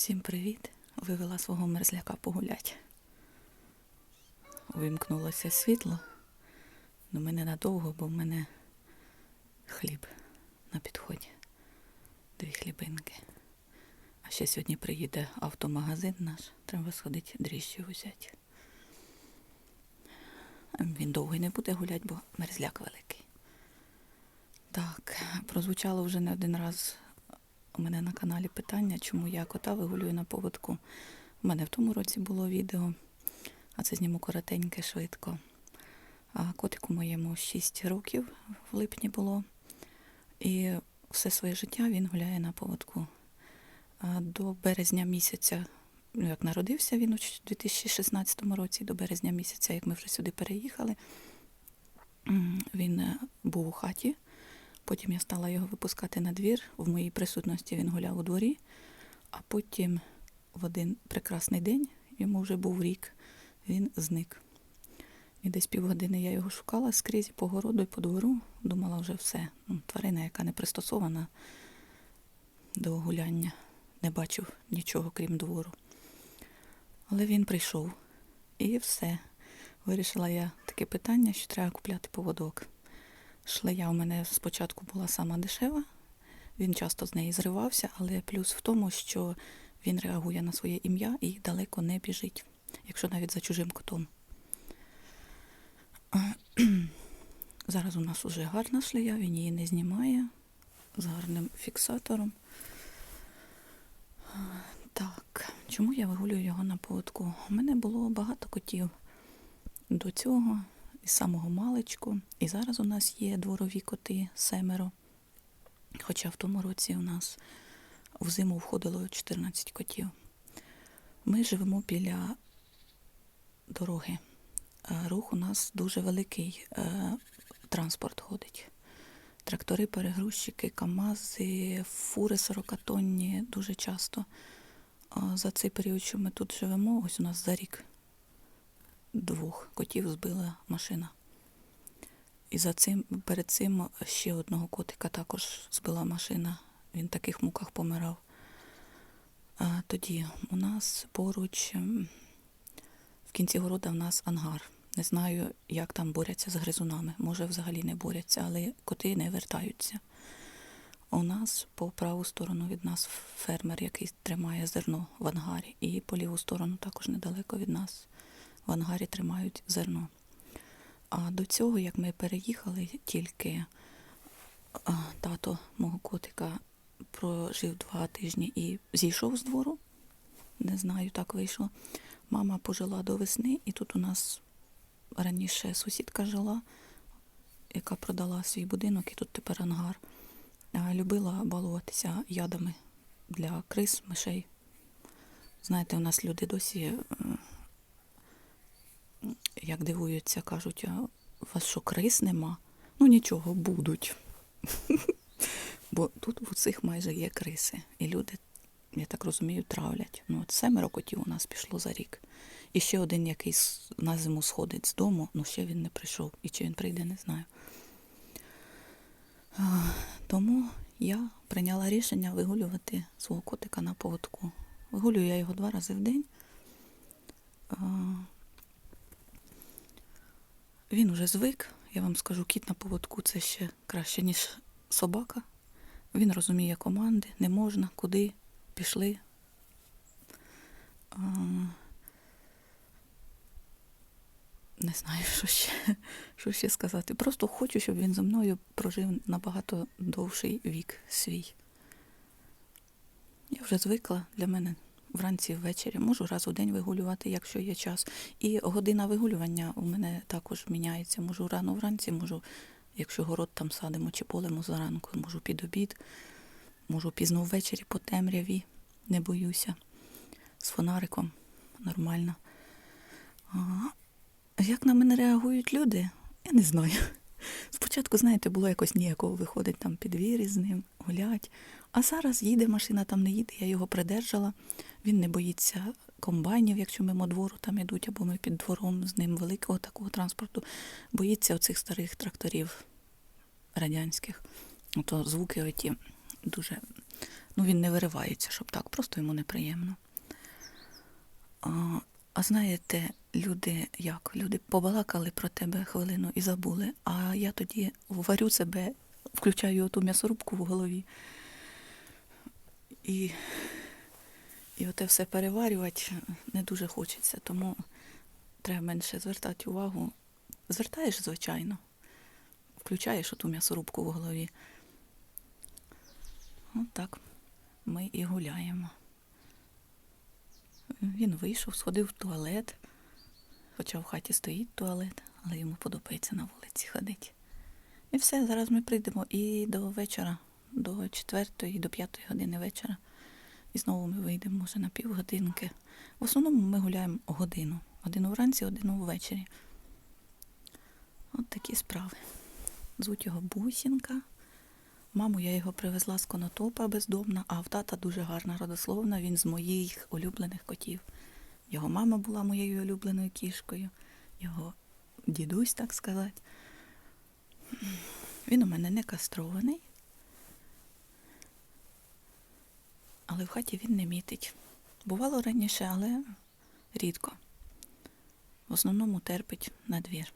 Всім привіт! Вивела свого мерзляка погулять. Вимкнулося світло. Ну, мене надовго, бо в мене хліб на підході. Дві хлібинки. А ще сьогодні приїде автомагазин наш. Треба сходити дріжджі взяти. Він довго й не буде гуляти, бо мерзляк великий. Так, прозвучало вже не один раз у мене на каналі питання, чому я кота вигулюю на поводку. У мене в тому році було відео, а це зніму коротеньке, швидко. А котику моєму 6 років в липні було. І все своє життя він гуляє на поводку. До березня місяця, ну як народився він у 2016 році, до березня місяця, як ми вже сюди переїхали, він е, був у хаті. Потім я стала його випускати на двір. В моїй присутності він гуляв у дворі, а потім в один прекрасний день, йому вже був рік, він зник. І десь півгодини я його шукала скрізь по городу і по двору. Думала, вже все. Ну, тварина, яка не пристосована до гуляння. Не бачив нічого, крім двору. Але він прийшов. І все. Вирішила я таке питання, що треба купляти поводок. Шлея у мене спочатку була сама дешева, він часто з неї зривався, але плюс в тому, що він реагує на своє ім'я і далеко не біжить, якщо навіть за чужим котом. Зараз у нас уже гарна шлея, він її не знімає з гарним фіксатором. Так, чому я вигулюю його на поводку? У мене було багато котів до цього, із самого маличку. І зараз у нас є дворові коти семеро. Хоча в тому році у нас в зиму входило 14 котів. Ми живемо біля дороги. Е, Рух у нас дуже великий. е, Транспорт ходить. Трактори, перегрузчики, КАМАЗи, фури 40-тонні дуже часто. За цей період, що ми тут живемо, ось у нас за рік двох котів збила машина. І за цим, перед цим ще одного котика також збила машина. Він в таких муках помирав. А тоді у нас поруч в кінці города в нас ангар. Не знаю, як там борються з гризунами. Може, взагалі не борються, але коти не вертаються. У нас по праву сторону від нас фермер, який тримає зерно в ангарі, і по ліву сторону також недалеко від нас в ангарі тримають зерно. А до цього, як ми переїхали, тільки тато мого котика прожив два тижні і зійшов з двору. Не знаю, так вийшло. Мама пожила до весни, і тут у нас раніше сусідка жила, яка продала свій будинок, і тут тепер ангар. Любила балуватися ядами для крис, мишей. Знаєте, у нас люди досі е, як дивуються, кажуть, а у вас що крис нема? Ну нічого, будуть. Бо тут у цих майже є криси. І люди, я так розумію, травлять. Ну, от семеро котів у нас пішло за рік. І ще один, який на зиму сходить з дому, ну ще він не прийшов. І чи він прийде, не знаю. Тому я прийняла рішення вигулювати свого котика на поводку. Вигулюю я його два рази в день. Він уже звик, я вам скажу, кіт на поводку це ще краще, ніж собака. Він розуміє команди, не можна, куди, пішли. А, не знаю, що ще, що ще сказати. Просто хочу, щоб він зі мною прожив набагато довший вік свій. Я вже звикла для мене вранці ввечері. Можу раз у день вигулювати, якщо є час. І година вигулювання у мене також міняється. Можу рано вранці, можу, якщо город там садимо чи полемо зранку, можу під обід, можу пізно ввечері по темряві, не боюся. З фонариком нормально. А, як на мене реагують люди, я не знаю. Спочатку, знаєте, було якось ніяково виходить там під двір із ним, гулять. А зараз їде машина, там не їде, я його придержала. Він не боїться комбайнів, якщо мимо двору там ідуть, або ми під двором з ним великого такого транспорту. Боїться оцих старих тракторів радянських. Ото звуки оті дуже Ну, він не виривається, щоб так, просто йому неприємно. А, а знаєте, люди як? Люди побалакали про тебе хвилину і забули, а я тоді варю себе, включаю ту м'ясорубку в голові. І, і оте все переварювати не дуже хочеться, тому треба менше звертати увагу. Звертаєш, звичайно, включаєш оту м'ясорубку в голові. От так ми і гуляємо. Він вийшов, сходив в туалет, хоча в хаті стоїть туалет, але йому подобається на вулиці ходити. І все, зараз ми прийдемо і до вечора, до четвертої, до п'ятої години вечора. І знову ми вийдемо, може, на півгодинки. В основному ми гуляємо годину. Годину вранці, годину ввечері. От такі справи. Звуть його Бусінка. Маму я його привезла з конотопа бездомна, а в тата дуже гарна родословна. Він з моїх улюблених котів. Його мама була моєю улюбленою кішкою, його дідусь, так сказати. Він у мене не кастрований, але в хаті він не мітить. Бувало раніше, але рідко. В основному терпить на двір.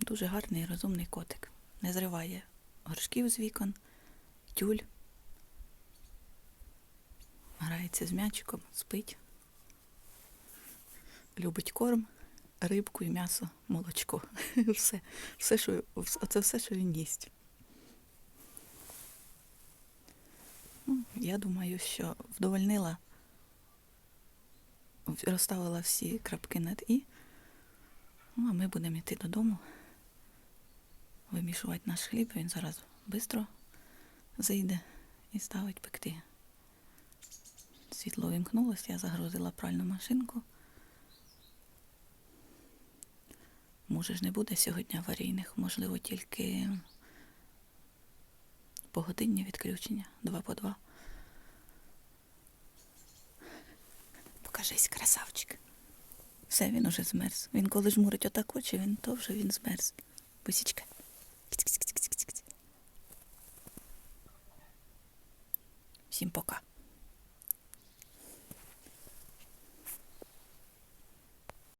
Дуже гарний і розумний котик. Не зриває горшків з вікон, тюль. Грається з м'ячиком, спить. Любить корм, рибку і м'ясо, молочко. Все, все, що, це все, що він їсть. Я думаю, що вдовольнила, розставила всі крапки над і. Ну, а ми будемо йти додому, вимішувати наш хліб. Він зараз швидко зайде і ставить пекти. Світло вимкнулося, я загрузила пральну машинку. Може ж не буде сьогодні аварійних, можливо, тільки погодинні відключення, два по два. Покажись, красавчик. Все, він уже змерз. Він коли жмурить отак очі, він то вже він змерз. Бусічка. Всім пока.